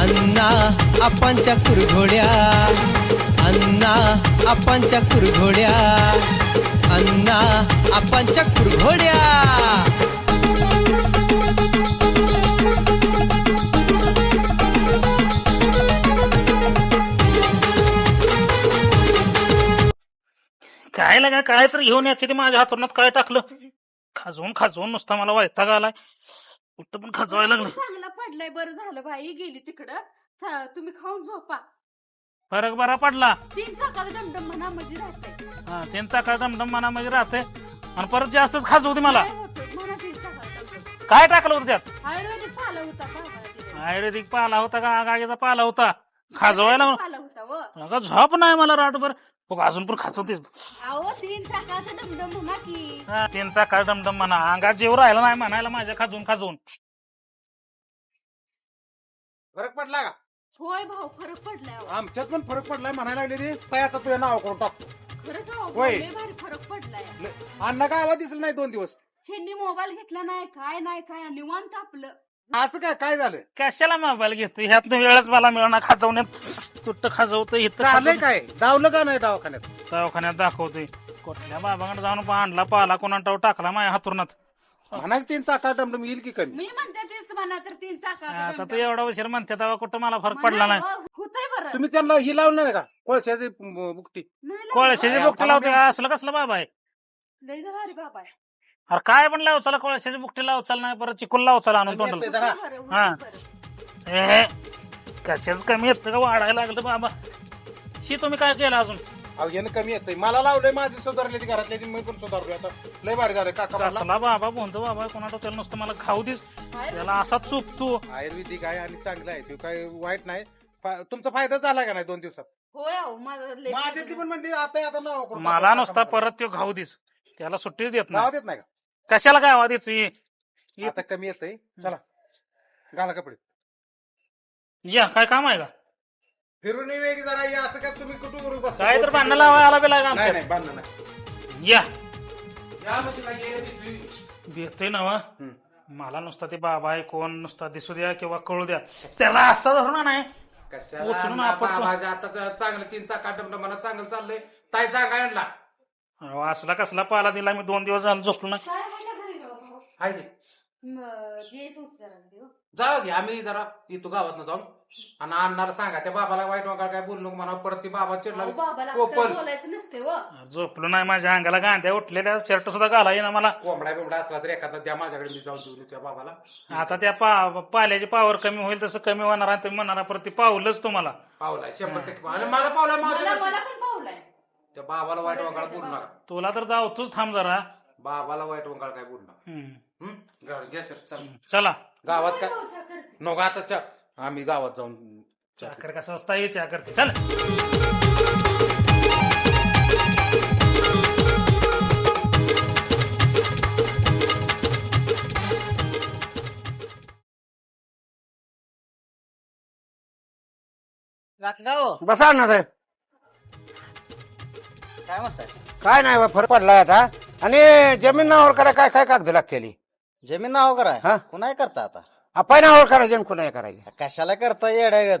अण्णा आपांच्या कुरघोड्या. अण्णा आपांच्या कुरघोड्या. अण्णा आपांच्या कुरघोड्या. काय लागा काय तर घेऊन याचे ते माझ्या हातून काय टाकलं? खाजवून खाजवून नुसता मला वैताग आलाय. कुठं पण खाजवायला लागलं. चांगला पडलाय बरं झालं बाई गेली तिकडं. चा- तुम्ही खाऊन झोपा. फरक बरा पडला. तीन सकाळ डमडम म्हणा म्हणजे राहते हा त्यांचा काय दमदम मनामध्ये राहते आणि परत जास्तच खाजवू दे मला. काय होतं म्हणा तीन सकाळ डमडम काय टाकलं होतं त्यात? आयुर्वेदिक पाला होता. आयुर्वेदिक पाला होता का गागेचा पाला होता? खाजवायला आयुर्वेदिक पाला होता व. अगं झोप नाही मला रातभर. बघ अजून पण खाजवतेस अहो तीन सकाळचं डमडम म्हणा की. हा, त्यांचा काय दमदम म्हणा. अंगात जेव राहिला नाही म्हणायला माझ्या खाजवून खाजवून फरक पडला का? होय भाऊ फरक पडलाय अहो. आमच्यात पण फरक पडलाय म्हणायला लागले ते. काय आता तुझ्या नाव करून टाकतो खरंच अहो, होय. लय भारी फरक पडलाय. अण्णा काय आवाज दिसला नाही दोन दिवस. ह्यांनी मोबाईल घेतला नाही काय नाही काय निवांत आपलं. असं काय काय झालं? कशाला मोबाईल घेतो ह्यातनं वेळच मला मिळणार खाजवण्यात. कुठं खाजवतं इथं झालंय खाजवतं. काय? दावलं का नाही दवाखान्यात? दवाखान्यात दाखवतोय. कुठल्या बाबाकडे जाऊन आणला पाला कोणाटाव टाकला माझ्या हातूनात म्हणा की तीन चाका डमडम येईल की कमी? मी म्हणते तेच म्हणा तर तीन आता तू एवढा उशीर म्हणते तेव्हा कुठं मला फरक पडला नाही. होतंय बरं. तुम्ही त्यांना ही लावलं नाही का? कोळशाची बुकटी नाही. कोळशाची बुकटी लावते असलं कसलं बाबा आहे? लय भारी बाबा आहे. अरे काय पण लाव चला कोळशाची बुकटी लाव चला नाही परत चिकुल लाव चला आणून कमी तोंडाला हा. ए, कशाच कमी येतं का? वाढायला लागलं बाबा. शी तुम्ही काय केलं अजून? अहो यानं कमी येतंय. मला लावलंय माझी सुधारले ती घरातले ती मी पण सुधारलोय आता. लय भारी झालं काका म्हणला कसला बाबा म्हणतो बाबा कोणाला त्याला नुसतं मला खाऊ दिस. त्याला असा चुकतो आयुर्वेदिक आहे आणि चांगलं आहे. ते काय वाईट नाही. फा- तुमचा फायदा झाला का नाही दोन दिवसात? होय अहो माझं लय माझ्यातली पण म्हणली आता आता नाव मला नुसता परत तो खाऊ दिस. त्याला सुट्टी देत नाव नाही देत नाही का? कशाला काय आवाज येतोय? आता कमी येतंय. चला. घाला कपडे. या काय काम आहे का? फिरून ये की जरा या असं काय तुम्ही कुठून बसता? काय तर भांडण आला बेला नाही आमच्या. नाही बांधणं नाही. या. या म्हणजे रे. देतोय ना वा. हम्म. मला नुसता ते बाबा आहे कोण नुसता दिसू द्या किंवा कळू द्या. त्याला असं धरून नाही. कशाला उचलून आपटतो. आता तर चांगलं तीन चाका मला चांगलं चाललंय. ताई सांगा यांना. अहो, असला कसला पाला दिला मी दोन दिवस झालं झोपलो काय आहे ते द्यायचं होतं जरा देऊ. जाऊ घे आम्ही जरा येतो गावात जाऊन. आणि अण्णाला सांगा त्या बाबाला वाईट वागाळ काय बोलू नको म्हणा परत ती बाबा चिडला. अहो, बाबाला असं कोपल काय बोलायचं नसते व झोपलो नाही माझ्या अंगाला. गांध्या उठलेल्या शर्ट सुद्धा घाला येईना मला. कोंबडा बिंबडा असला तर एखादा द्या माझ्याकडे मी जाऊन येतो त्या बाबाला. आता त्या पा पाल्याची पावर कमी होईल तसं कमी होणार आहे. तुम्ही म्हणणार परत ती पावलंच तुम्हाला. पावलाय शंभर टक्के पावलाय. आणि मला पावलाय मला माझ्या मला पण पाहुलाय त्या बाबाला वाईट वागाळ बोलू नका तुला तर जाऊ तूच थांब जरा. बाबाला वाईट वागाळ काय बोलू नका हम्म. हं? घरी घ्या सर चल. चला. गावात काय. नको आता चा आम्ही गावात जाऊन चहा. चाकर कसा असता ये चहा करते. चल. बसा ना साहेब काय म्हणताय? काय नाही बा, फरक पडलाय आता. आणि जमीन नावावर करा काय काय कागद लागतेली? जमीन नाव हा? कराय कुणाय करता आता? आपण नावावर करायचे आणि कुणाही करायचे? कशाला करता येड्यागत?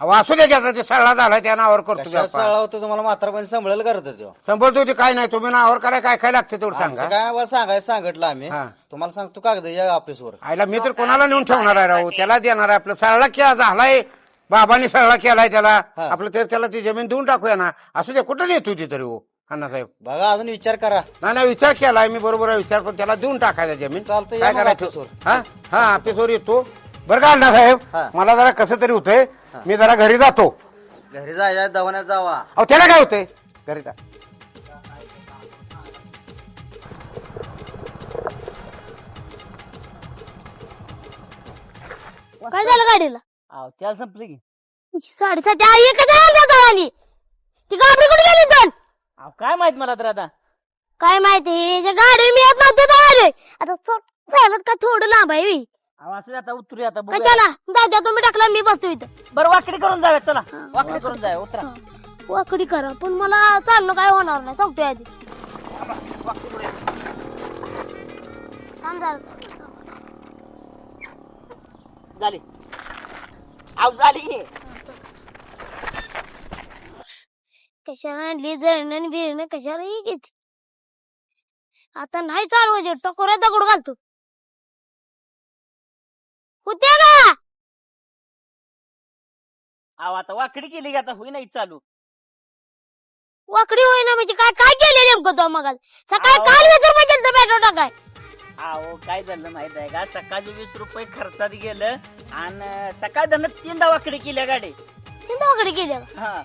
अहो, असू दे आता ते सळा झाला त्या नावावर करतो कशाला. सळा होतो? तुम्हाला मात्र पण संभळेल करत तो? संभळतो ते काय नाही तुम्ही नावावर करा काय काय लागते तेवढं आमचं सांगा. काय बा सांगायचं सांगितलं आम्ही. हा. तुम्हाला सांगतो कागद या ऑफिसवर. आईला मी तर कोणाला नेऊन ठेवणार आहे राहू त्याला देणार आहे आपलं. सळला केला झालाय बाबांनी सळला केलाय त्याला. हा. आपलं ते त्याला ती जमीन देऊन टाकूया ना. असू दे कुठं नेतो ती तरी हो? अण्णासाहेब. बघा अजून विचार करा. नाही नाही विचार केलाय मी बरोबर आहे विचार पण त्याला देऊन टाकायचा जमीन. चालतंय, काय या मग करायचं? ऑफिसवर. हा? हा ऑफिसवर येतो. बरं का अण्णासाहेब? हा. मला जरा कसं तरी होतंय. मी जरा घरी जातो. घरी जायच्या दवाण्यात जावा. अहो त्याला काय होतंय? घरी जा. काय झालं गाडीला? त्याला संपली की. साडेसात एकच आहे गावानी ती गाबडी कुठे गेली दोन अहो, काय माहीत मला तर आता? काय माहिती? जे गाडी मी येत नव्हती आता सो- चालत का थोडं लांब आहे बी. अहो, असू आता उतरूया आता बघूया. कशाला जाऊ द्या तुम्ही टाकला मी बसतो इथं. बरं वाकडी करून जाऊया चला. वाकडी करून जाऊया उतरा. वाकडी करा पण मला चालणं काय होणार नाही सांगतोय आधी. थांब जरा. झाली. अहो झाली. की. कशाला आणली जळणं बिरणं कशाला ही घेते आता नाही चालवायचे टकोऱ्या दगड घालतो. होते का अहो आता वाकडी केली की? आता होईना चालू. वाकडी होईना म्हणजे काय? काय केले नेमकं तो मग सकाळी. काल वीस रुपये दिलं पेट्रोल टाकाय अहो काय झालं माहीत आहे का? सकाळचे वीस रुपये खर्चात गेलं आणि सकाळ धन तीनदा वाकडी केल्या गाडी. तिथं वाकडी केली का? हा.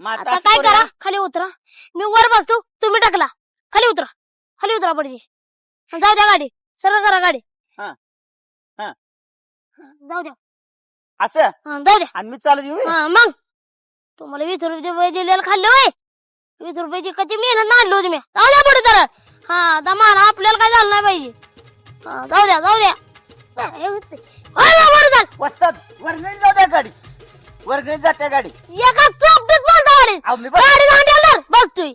आता काय. करा? खाली उतरा. मी वर बसतो तुम्ही टाकला. खाली उतरा. खाली उतरा पडजी जाऊ द्या गाडी. सरळ करा गाडी. हा. हा. जाऊ द्या. असं? हा, जाऊ द्या. आणि मी चालत येऊ हा मग. तुम्हाला वीस रुपये दिलेलं खाल्लं होय वीस रुपयाची कधी मेहनत आणलो तुम्ही जाऊ द्या पुढे जरा हा दमान आपल्याला काय झालं नाही पाहिजे. हा जाऊ द्या जाऊ द्या. हे होतंय. होय, होय, पुढे चाल. वस्तात वर्गणी जाऊ द्या गाडी. वर्गणी जाते गाडी एका चौकटीत बोलतो गाडी अहो मी बस गाडी बसतोय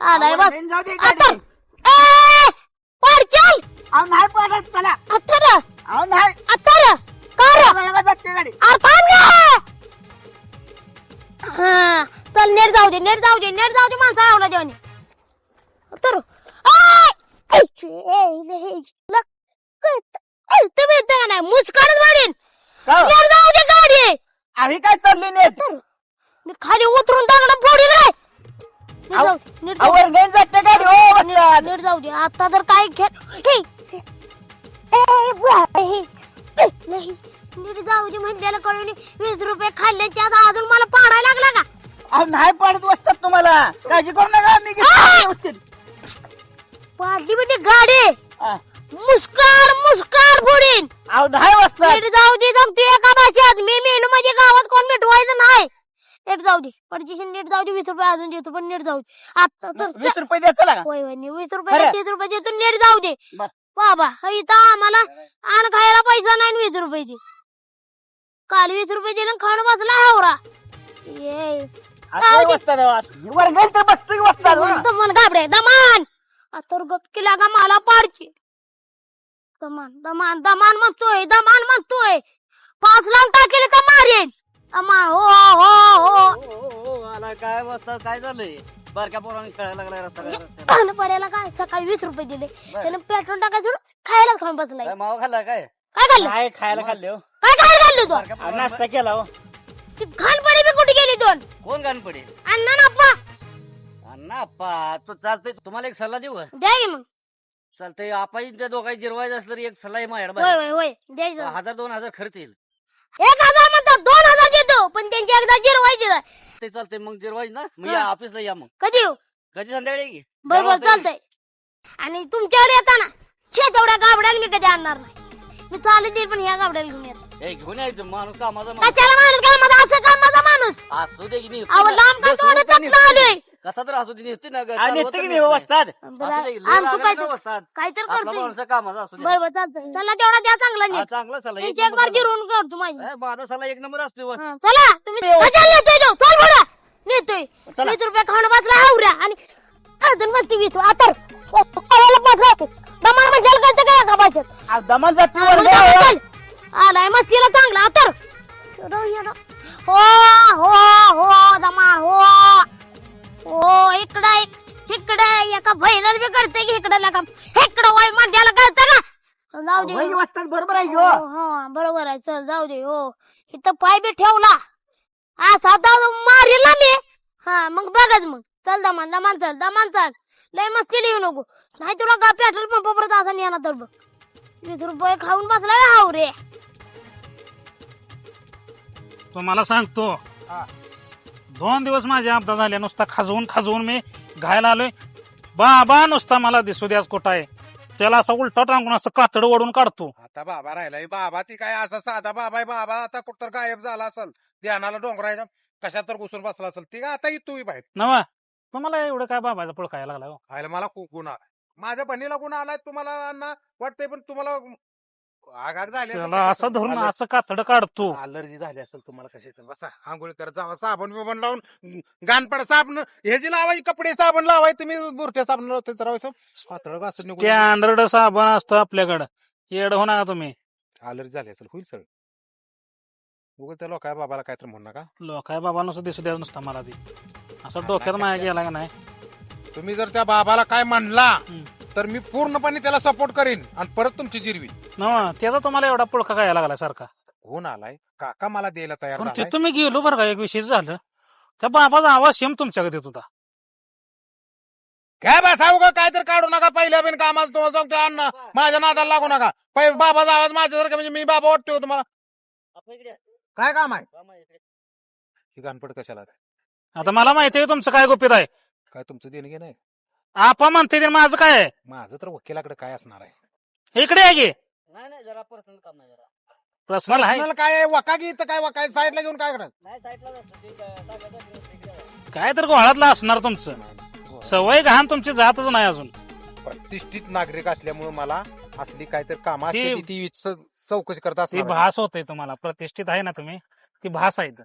आलाय बस जाऊ दे आता ए पाडचाल अहो नाही चला अहो नाही कर जाते गाडी हा चल नेट जाऊ दे नेट जाऊ दे नेट जाऊ दे माणसा आवला देवाने तर तुम्ही का नाही मुस्कानच वाढेन का हो? नेट जाऊ दे आम्ही काय चाललोय नेट मी खाली उतरून दगड फोडील काय नीट जाऊ नीट जाऊ. जाते गाडी हो नीट वस्तात नीट जाऊ दे. आता तर काय खेळ हे. ए, बुवा. ए, नाही. नीट जाऊ दे म्हणल्याला कळून वीस रुपये खाल्ले त्यात अजून मला पाडायला लागला का? अहो नाही पडत वस्तात तुम्हाला. काळजी करू नका मी घेतो आ! व्यवस्थित. पाडली बिटी गाडी. हा. मुस्कार मुस्कार फोडीन अहो नाही वस्तात नीट जाऊ दे सांगतो एका भाषेत. मी मेनू म्हणजे गावात कोण मिटवायचं नाही. नीट जाऊ दे. पडजीशी नीट जाऊ दे वीस रुपये अजून देतो पण नीट जाऊ दे. आता तर वीस रुपये द्या चला का? होय होय वीस रुपये खरं? तीस रुपये देतो नीट जाऊ दे. बर. बाबा इथं आम्हाला आण खायला पैसा नाही आणि वीस रुपये दे. काल वीस रुपये दिले आणि खाऊन बसला हावरा. ये. असं वस्तात अहो, असं. वर्गणी तर बसतोय वस्तात हो. दमन घाबरे दमान आता गप केला का मला पाडची दमान दमान दमान म्हणतोय दमान म्हणतोय. पाच लाख टाकेले तर मारेन? दमान हो हो हो हो, हो, आला काय वाजता काय झालंय? बारक्या पोरांनी खेळायला लागलाय रस्ता काय. कान पडायला काय? सकाळी वीस रुपये दिले. त्यानं पेट्रोल टाकायचं सोडून खायला खाऊन बसलाय. काय मावा खाल्ला काय? काय खाल्लं? काय खायला खाल्ले हो. काय खायला खाल्लं तू? बारक्या अहो, पोरांनी- नाश्ता केला हो. ती घाणपडी बी कुठे गेली दोन? कोण गाण पडे अण्णा ना अप्पा. अण्णा आप्पा तो चालतंय. तुम्हाला एक सल्ला देऊ का? द्या की मग. चालतंय आपाई त्या दोघांची जिरवायचं असलं तर एक सल्ला होय. होय होय द्यायचं हजार दोन हजार खर्च येईल एक हजार म्हणतात दोन हजार देतो पण त्यांची एकदा जिरवायची. ते चालतंय मग जिरवायचं ना मग हा. या ऑफिसला या मग कधी येऊ कधी संध्याकाळी की? बरोबर चालतंय. चालतंय आणि तुमच्याकडे येताना शे तेवढ्या गाबड्याला मी कधी आणणार नाही मी चालत येईल पण ह्या गाबड्याला घेऊन येत ए, घेऊन यायचं माणूस कामाचा माणूस. कशाला माणूस काय माझा असं काम माझा माणूस? असू दे की नाही अहो लांब का थोडं चटलं आलोय? कसा तर असू दे नेते ना ग, आणि चालवत येते तर की नाही हो नाही. वस्तात बरं, असू दे, लय आणि तू? रागाला काय तर आपला करतोय. माणूस कामाचा असू दे. बरोबर चालतंय. चला तेवढा द्या चांगला हा, नीट चांगला सल्ला एक त्यांची एक नंबर बार सल्ला. जिरवून काढतो माझी. ए, माझा सल्ला एक नंबर असतो बघ. हा, चला तुम्ही कशाला नेतोय तो? चल बरं नेतोय. चला. वीस रुपये खाऊन बसला हावऱ्या आणि अजून म्हणते वीस. आता बसला दमान म्हणजे करते काय का अहो, दमान जाते हा, मग चल. आलाय मस्तीला चांगला आता हो हो हो दमान हो. हो इकडे इकडे एका बहिणाला बी करते की इकडे लगा इकडं वाई मांड्याला करते का जाऊ दे. वही बरोबर आहे हो? हो हो बरोबर आहे. चल जाऊ दे हो. इथं पाय बी ठेवला. असा तर मारील ना मी. हा मग बघच मग. चल दमान दमान चल दमान चल. लय मस्ती लिहू नको. नाही तुला का पेट्रोल पंप परत असा नेला तर बघ. वीस रुपये खाऊन बसलाय हाव रे तुम्हाला सांगतो. दोन दिवस माझे अपघात झाले नुसता खाजवून खाजवून मी घायला आलोय. बाबा नुसता मला दिसू द्याच कुठं आहे त्याला असं उलटा टांगून असं कातड ओढून काढतो. आता बाबा राहिलाय. बाबा ती काय असा साधा बाबा आहे. बाबा आता कुठं गायब झाला असेल. ध्यानाला डोंगराच्या कशात तर घुसून बसला असेल. ती का आता तू बाहेर? नवा तुम्हाला एवढं काय बाबाचा पुळकायला लागला हो? आयला मला खूप गुण आलाय माझ्या बहिणीला गुण आलाय तुम्हाला अण्णा वाटतंय पण तुम्हाला आग आग झाली असेल त्याला कशात असं. धरून अलर्जी- असं कातड काढतो अलर्जी झाली असेल तुम्हाला कशी बसा आंघोळी करत जावा साबण बिबण लावून गाणपड साबण हे जे लावाय कपडे साबण लावाय तुम्ही बुरट्या साबण लावते जरा पातळ घासून निघून स्टँडर्ड साबण असतो आपल्याकडं. येड हो नका तुम्ही. अलर्जी झाली असेल होईल सर उगा त्या लोकाय बाबाला काय तर म्हणू नका. लोक आहे बाबा नुसतं दिसू द्या नुसता मला ती असं डोक्यात माया गेला का नाही? तुम्ही जर त्या बाबाला काय म्हणला. तर मी पूर्णपणे त्याला सपोर्ट करीन आणि परत तुमची जिरवी त्याचा तुम्हाला एवढा पुळका काय लागला सारखा. होऊन आलाय. काका मला द्यायला तयार पण झालाय. तिथं मी गेलो बरं का एक विषय झालं. त्या बाबाचा आवाज सेम तुमच्याकडे येत होता. काय बसा उगा काय तर काढू नका पहिल्या बिन कामाला तुम्हाला सांगतो अण्णा माझ्या नादाला लागू नका. पहिले बाबाचा आवाज माझ्यासारखा म्हणजे मी बाबा वाटतो तुम्हाला. इकडे या. काय काम आहे. ही गाणपड कशाला? आता मला माहिती आहे तुमचं काय गुपित आहे. काय तुमचं देणं घेणं आहे? आपा म्हणते ते माझं काय आहे? माझं तर वकिलाकडे काय असणार आहे? इकडे आहे की. नाही नाही जरा पर्सनल काम नाही जरा. पर्सनल आहे. काय आहे? वका की इथं काय वका साईडला घेऊन काय नाही असतं ते असतं, या. काय तर गोळातलं असणार तुमचं. सवय घाण तुमची जातच नाही अजून. प्रतिष्ठित नागरिक असल्यामुळे मला असली काहीतरी कामं ती- असते ती च- चौकशी करत ती असणार भास होते तुम्हाला. प्रतिष्ठित आहे ना तुम्ही? ती भास आहे इथं.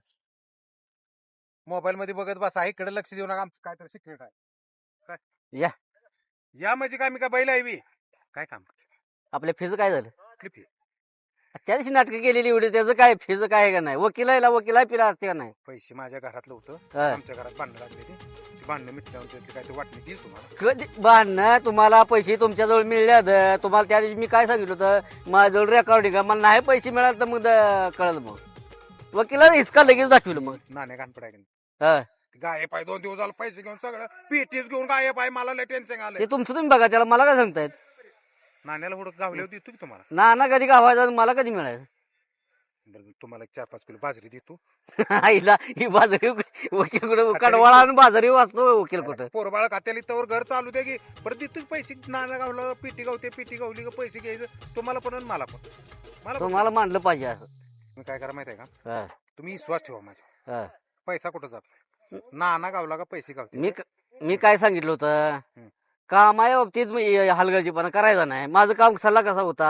मोबाईल मध्ये बघत बसा. इकडे लक्ष देऊ नका. आमचं काहीतरी सिक्रेट आहे. काय? या. या म्हणजे काय? मी काय बैल आहे बी? काय काम? आपल्या फीज काय झालं? कुठली fee? त्या दिवशी नाटकं केलेली एवढी. त्याचं काय? फीज काय आहे का नाही? वकील आहे वकील आहे फिरा असते का नाही? पैसे माझ्या घरातलं होतं. हा. आमच्या घरात भांडणं लागले ती ती भांडणं मिटल्यावर काय ते वाटणी देईल तुम्हाला. कधी? भांडणं? तुम्हाला पैसे तुमच्याजवळ मिळल्यात. तुम्हाला त्या दिवशी मी काय सांगितलं होतं? माझ्याजवळ रेकॉर्डिंग आहे मला नाही पैसे मिळाले तर मग द- कळलं मग. वकिलाला हिसका लगेच दाखविलं मग. नाण्या घाण आहे हा. गाय पाय दोन दिवस झालं पैसे घेऊन सगळं. पेटीस घेऊन गाय पाय मला लय टेन्शन आलंय. ते तुमचं तुम्ही बघा त्याला मला काय सांगतायत? नाण्याला हुडक गावले देतो की तुम्हाला? ना ना कधी गावायचं आणि मला कधी मिळायचं? बरं, तुम्हाला एक चार पाच किलो बाजरी देतो. आईला ही बाजारी वकील कुठं? कडवाळा आणि बाजारी वाचतो वकील कुठं. पोर बाळ खात्याला तवर घर चालू दे की. परत देतो की पैसे. नाना गावलं पिटी गावते पिटी गावली का पैसे घ्यायचं. तुम्हाला पण आणि मला पण. मला पण. तुम्हाला मांडलं पाहिजे असं. मी काय करा माहिती आहे का? हा, तुम्ही विश्वास ठेवा माझ्या हा. पैसा कुठं जात नाही नाना गावला का पैसे गावते? मी मी काय सांगितलं होतं. कामाच्या बाबतीत मी हलगर्जीपणा करायचा नाही. माझं काम सल्ला कसा होता?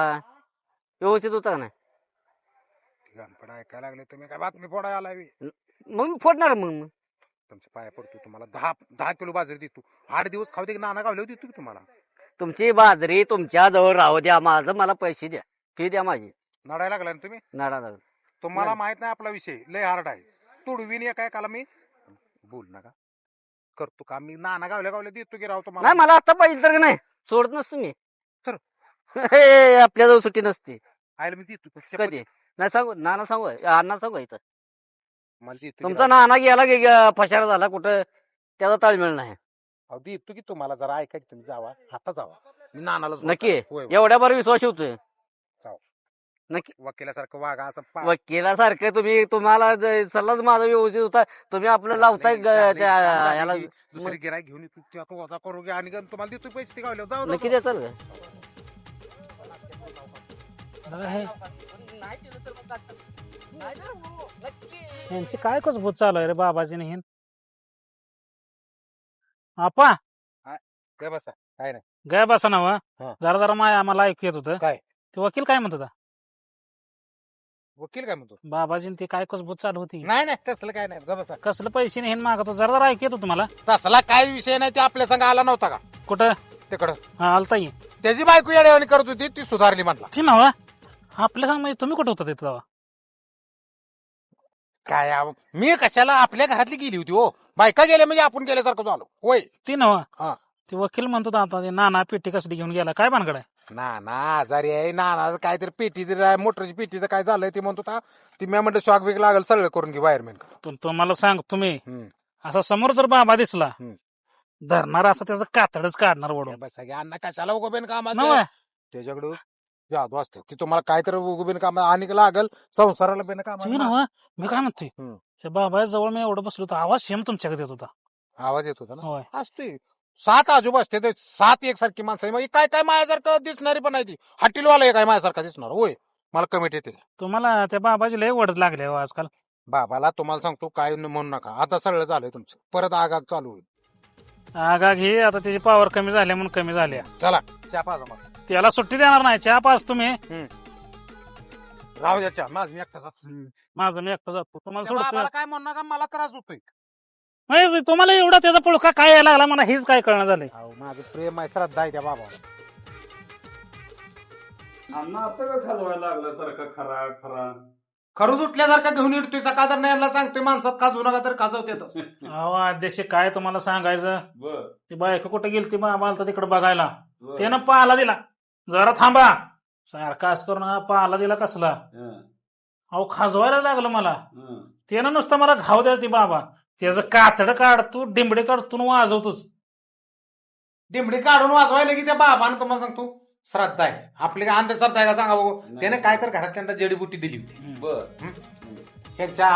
व्यवस्थित होता का नाही? गणपड ऐकायला लागले. तुम्ही काय बातमी फोडायला आलाय? बी. मग मी फोडणार मग मग. तुमच्या पाया पडतो तुम्हाला दहा दहा किलो बाजरी देतो. आठ दिवस खाऊ दे की नाना गावले देतो की तुम्हाला? तुमची बाजरी तुमच्या जवळ राहू द्या. माझं मला पैसे द्या. फी द्या माझी. नडायला लागला ना तुम्ही? नाडा नाडा. तुम्हाला. माहीत नाही आपला विषय. लय हार्ड आहे. तुडवीन एका एकाला मी. बोल नका करतो का मी नाना गावल्या गावल्या देतो की राव तुम्हाला. नाही मला आता पाहिजे तर का नाही. सोडत नसतो मी. तर? हे, आपल्या जवळ सुट्टी नसते. आयला मी देतो. शपथ कधी? नाही सांगू. नाना सांगू. अण्णा सांगू इथं. मला देतो की तुमचा राव. नाना गेला की ग- फशारा झाला कुठं? त्याचा ताळमेळ नाही. अहो, देतो की तुम्हाला. जरा ऐका की तुम्ही जावा. आता जावा. मी नानाला नक्की. होय, होय. एवढ्या बरं विश्वास ठेवतोय वकिलासारखं वागा असं पा- वकिलासारखं तुम्ही तुम्हाला ज- सल्लाच माझा व्यवस्थित होता. तुम्ही आपलं लावताय ग- त्या याला की दुसरी गिराय घेऊन येतो वजा करू घ्या आणि तुम्हाला देतो पैसे ते गावले जाऊ नक्की जाऊ. देताल का? बघा हे. यांची काय कसं भूत चालू आहे रे बाबाजी नाही आपा. काय बसा. काय नाही. गाय बसा ना वा. हा. जरा जरा माय आम्हाला ऐकू येत होतं. काय? ते वकील काय म्हणत होता? वकील काय म्हणतो? बाबाजी ते काय कसं भूत चालू होती? नाही नाही तसलं काय नाही बसा. कसलं पैसे नाही मागतो जरा जरा ऐकू येत होतं मला तसला काय विषय नाही ते आपल्या संग आला नव्हता का? कुठं? तिकडं. हा आलताई. त्याची बायको येड्यावानी करत होती ती सुधारली म्हणला. ती नवा आपल्या सांग म्हणजे तुम्ही कुठं होता तिथं तेव्हा? काय आव- मी कशाला आपल्या घरातली गेली होती हो? बायका गेल्या म्हणजे आपण गेल्यासारखं झालो. होय. ती नवा हा. ते वकील म्हणतो आता ते नाना पेटी कसली घेऊन गेला? काय भानगड आहे? ना ना आजारी आहे. ना ना काहीतरी पेटी मोटरची पेटीचं काय झालंय ते म्हणतो ती मी म्हणलं शॉक बिक लागल सगळं करून घे वायरमॅन पण तुम्हाला सांग तुम्ही असा समोर जर बाबा दिसला. धरणार असं त्याचं कातडच काढणार ओढून बस अण्णा कशाला उगोबेन काम त्याच्याकडे जादू असतो की तुम्हाला काहीतरी उगोबेन काम आणि लागल संसाराला बेन काम मी काय म्हणतोय? बाबा जवळ मी एवढं बसलो होतो आवाज सेम तुमच्याकडे येत होता. आवाज येत होता ना? असतोय. सात आजोबा असते ते सात एकसारखी माणसं मग काय काय माझ्यासारखं दिसणारी पण आहे ती. हॉटेलवाला आहे काय माझ्यासारखा दिसणार? होय. मला कमेंट येते. तुम्हाला त्या बाबाची लय वडत लागले हो आजकाल. बाबाला तुम्हाला सांगतो काय न- म्हणू नका. आता सरळ झालंय तुमचं. परत आगाग चालू होईल. आगा घे आता त्याची पावर कमी झाल्या म्हणून कमी झाल्या चला चहा पाजा मग. त्याला सुट्टी देणार नाही. चहा पाच तुम्ही. राहू द्या चहा. माझ मी एकटा जातो. माझं मी एकटा जातो तुम्हाला त्या बाबाला सोडतो काय म्हणू नका मला त्रास होतोय. नाही, तुम्हाला एवढा त्याचा पुळका काय यायला लागला? मला हेच काय कळणं झालंय. अहो, माझं प्रेम आहे श्रद्धा आहे त्या बाबाला अण्णा असं का खालवायला लागलं सारखं खरा खरा? खरंच उठल्यासारखा घेऊन येतोय सकाळ तर नाही सांगतोय माणसात खाजू नका तर खाजवतेच अहो अध्यक्ष काय तुम्हाला सांगायचं? बर. ती बायको कुठे गेली ती बाबा आलता तिकडे बघायला? बर. त्यानं पाहाला दिला. जरा थांबा. सारखा असं करून हा पाहाला दिला कसला? हं, अहो खाजवायला लागलं मला. हं. त्यानं नुसतं मला घाव द्या ती बाबा. त्याचं कातड काढतो डिंबडे काढतो आणि वाजवतोच. डिंबडी काढून वाजवायला की त्या बाबानं तुम्हाला सांगतो श्रद्धा आहे. आपली काय अंधश्रद्धा आहे का सांगा बघू. नाही. त्याने काय तर घरात त्यांना जडीबुटी दिली होती. बर. त्यांच्या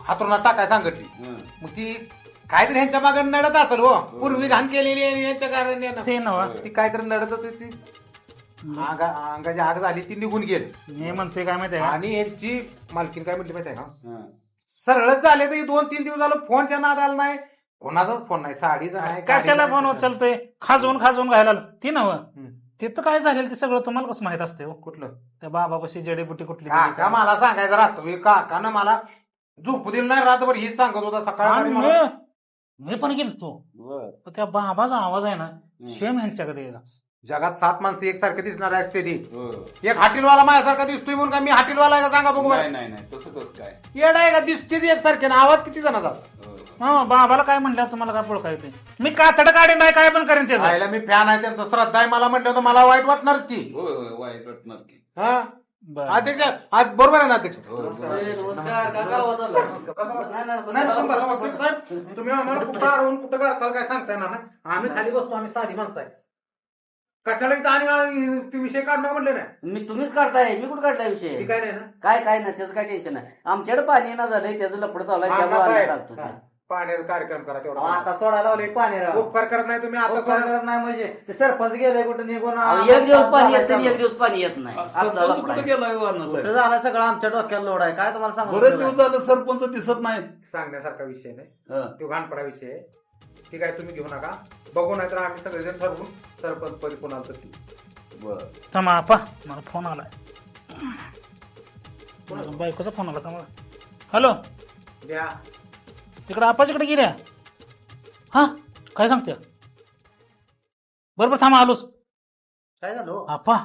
हातरुणात टाकाय सांगितली. हं. मग ती काहीतरी ह्यांच्या मागे नडत असेल हो. पूर्वी घाण केलेली आहे यांच्या कारणाने ते नवा ती काहीतरी नडत होती ती. अंगा अंगाची आग झाली ती निघून गेली. मी म्हणते काय माहितीये का? आणि यांची मालकीन काय म्हटली माहिती आहे का? हं. सरळच झाले तर हे दोन तीन दिवस झालं फोनच्या नादाला नाही कोणाचाच फोन नाही साडीचा नाही कशाला फोन नाही, उचलतोय खाजवून खाजवून घायला लागलं. ती नव. तिथं काय झालेलं ते सगळं तुम्हाला कसं माहीत असते हो कुठलं त्या बाबापाशी जडीबुटी कुठली काका? मला सांगायचं राहतो काकानं मला झोपू दिलं नाही रात्रभर हीच सांगत होता सकाळ मी पण पण त्या बाबाचा आवाज आहे ना. सेम ह्यांच्याकडे. जगात सात माणसं एकसारखे दिसणार असते ती हो. एक हाटीलवाला माझ्यासारखा दिसतोय म्हणून का मी हाटीलवाला आहे का सांगा बघू नाही बरं. नाही नाही तसं कसं काय? येड आहे का? दिसते ती एकसारखे ना. आवाज किती जणांचा हो. हा बाबाला काय म्हणलं तुम्हाला काय पोळका येते मी कातड काढेन नाही काय पण करेन त्याचं. आयला मी फॅन आहे त्यांचा श्रद्धा आहे. मला म्हटलं तर मला वाईट वाटणारच की. होय होय वाईट वाटणार की. हा? बरं. अध्यक्ष आज बरोबर आहे ना अध्यक्ष? हो. नमस्कार काका होता नाही, नाही, तुम्ही बसा, वकील साहेब. तुम्ही आम्हाला कुठं अडवून कुठं काढताल काय सांगता येणार ना आम्ही खाली बसतो आम्ही साधी माणसं आहे. कशाला आणि विषय काढणं म्हणले नाही मी तुम्हीच काढताय मी कुठं काढलाय विषय? काय नाही ना. काय काय नाही त्याचं काय टेन्शन नाही. आमच्याकडे पाणी ना झालंय त्याचं लपड चालू आहे अण्णा त्यामुळे आम्ही साहेब, काढतो ते. पाण्याचा कार्यक्रम करा तेवढा. आता सोडायला लावले पाणी राव. उपकार करत नाही तुम्ही आता उपकार सोडा. करत नाही म्हणजे ते सरपंच गेले कुठं निघून अहो, एक दिवस पाणी येत नाही एक दिवस पाणी येत नाही. असं सरपंच लफडं कुठं आहे. गेलाय हो कुठं झालं सगळं? आमच्या डोक्याला लोड आहे. काय तुम्हाला सांगू बरेच दिवस झालं सरपंच दिसत नाही सांगण्यासारखा विषय नाही. हं. तो घाणपडा विषय आहे. ती काय तुम्ही घेऊ नका. बघू नाही तर आम्ही सगळेजण ठरवून सरपंच पदी कोणाला तर ती. बर. थांबा आपा मला फोन आलाय. माझ्या बायकोचा फोन आला का मला? हॅलो? द्या. तिकडे आपाच्याकडे गेल्या? हा? काय सांगते? बरोबर थांबा आलोच. काय झालं हो? आपा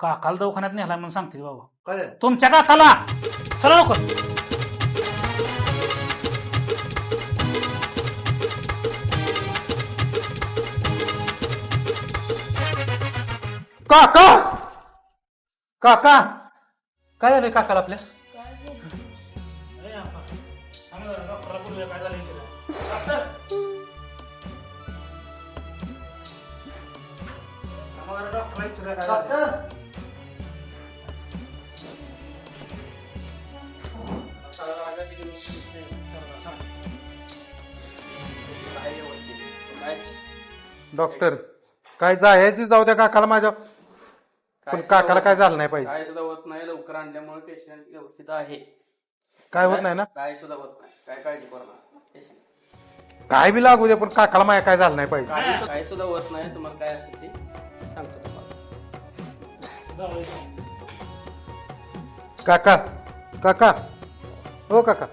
काकाला दवाखान्यात नेलाय म्हणून सांगते बाबा. काय झालं? तुमच्या काकाला? चला लवकर. काका! काका! काय झालंय काकाला आपल्या? डॉक्टर काय जायची जाऊ द्या काकाला माझ्या पण काकाला काय झालं नाही. पाहिजे? काय सुद्धा होत नाही. लवकर आणल्यामुळे पेशंट व्यवस्थित आहे. काय होत नाही ना? काय सुद्धा होत नाही. काय काळजी करू नका. काय बी लागू दे पण काकाला माझ्या काय झालं नाही पाहिजे? काय काय सुद्धा होत नाही. तुम्हाला काय असेल ते सांगतो तुम्हाला. काका काका. हो काका.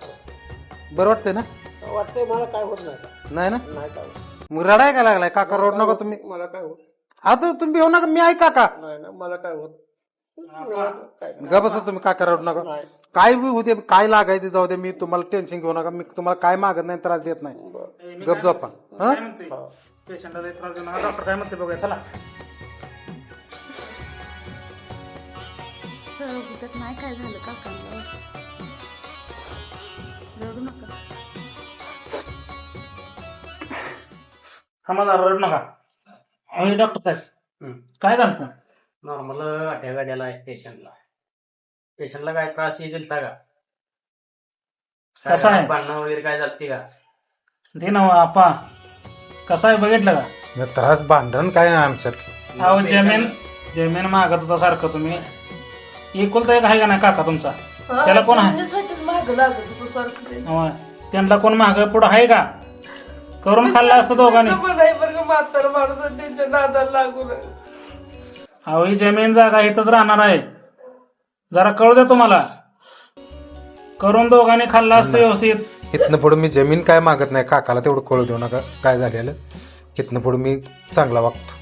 बरं वाटतंय ना? वाटतंय मला काय होत नाही. नाही ना? नाही काय होत. मग रडाय का लागलाय? काका रोड नका तुम्ही. मला काय होत आता तुम्ही येऊ नका मी आहे काका. नाही ना मला काय होत? काय नाही. ग बसा तुम्ही काका रडू नका. नाही. काय बी होते काय लागायचे जाऊ दे मी तुम्हाला टेन्शन घेऊ नका. मी तुम्हाला काय मागत नाही त्रास देत नाही. गप झोपा. हा? काय पेशंटला त्रास देऊ नका. डॉक्टर काय म्हणते बघूया चला. सहगुटत नाही. काय झालं काकांना नका. रडू नका. अहो डॉक्टर साहेब काय झालं नॉर्मल गाठ्या गाड्याला आहे पेशंटला पेशंटला काय त्रास येईल का? कसं आहे? भांडणं वगैरे काय झालती का? दे ना आपा. कसं आहे बघितलं का? त्रास भांडण काय नाही आमच्यात. अहो जमीन जमीन मागत होता सारखं तुम्ही. एकुलता एक आहे का नाही काका तुमचा? त्याला कोण आहे? माग लागत होतो सारखं अहो, त्यांना कोण माग पुढं आहे का? करून खाल्लं असतं दोघांनी. बरं म्हातारा माणूस त्यांच्या नादाला लागून. अहो ही जमीन जागा इथंच राहणार आहे. जरा कळू द्या तुम्हाला. करून दोघांनी खाल्लं असतं व्यवस्थित. इथनं पुढे मी जमीन काय मागत नाही काकाला तेवढं कळू देऊ नका काय झालेलं. इथनं पुढे मी चांगला वागतो.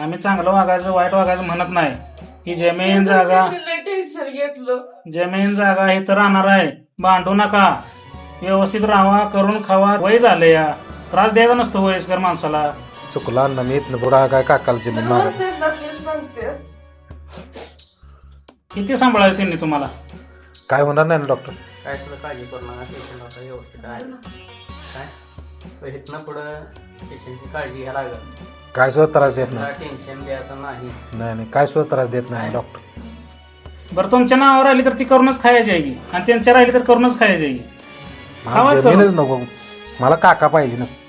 आम्ही चांगलं वागायचं वाईट वागायचं म्हणत नाही. ही जमीन जागा टेन्शन घेतलं. जमीन जागा इथं राहणार आहे. भांडू नका. व्यवस्थित राहा करून खावा. वय झालं या. त्रास द्यायचा नसतो वयस्कर माणसाला. चुकला अण्णा मी इथनं पुढे काय काकाला जमीन किती सांभाळायचं त्यांनी तुम्हाला? काय होणार नाही ना डॉक्टर काय सुद्धा काळजी करू नका पेशंट आता व्यवस्थित आहे. काय? इथनं पुढं पेशंटची काळजी घ्या लागेल. काय सुद्धा त्रास देत नाही. टेन्शन द्यायचं नाही. नाही नाही काय सुद्धा त्रास देत नाही डॉक्टर बरं तुमच्या नावावर आली तर ती करूनच खायची आहे की आणि त्यांच्या राहिली तर करूनच खायची आहे की. मला खावा जमीनच नको. मला काका पाहिजे नसतं.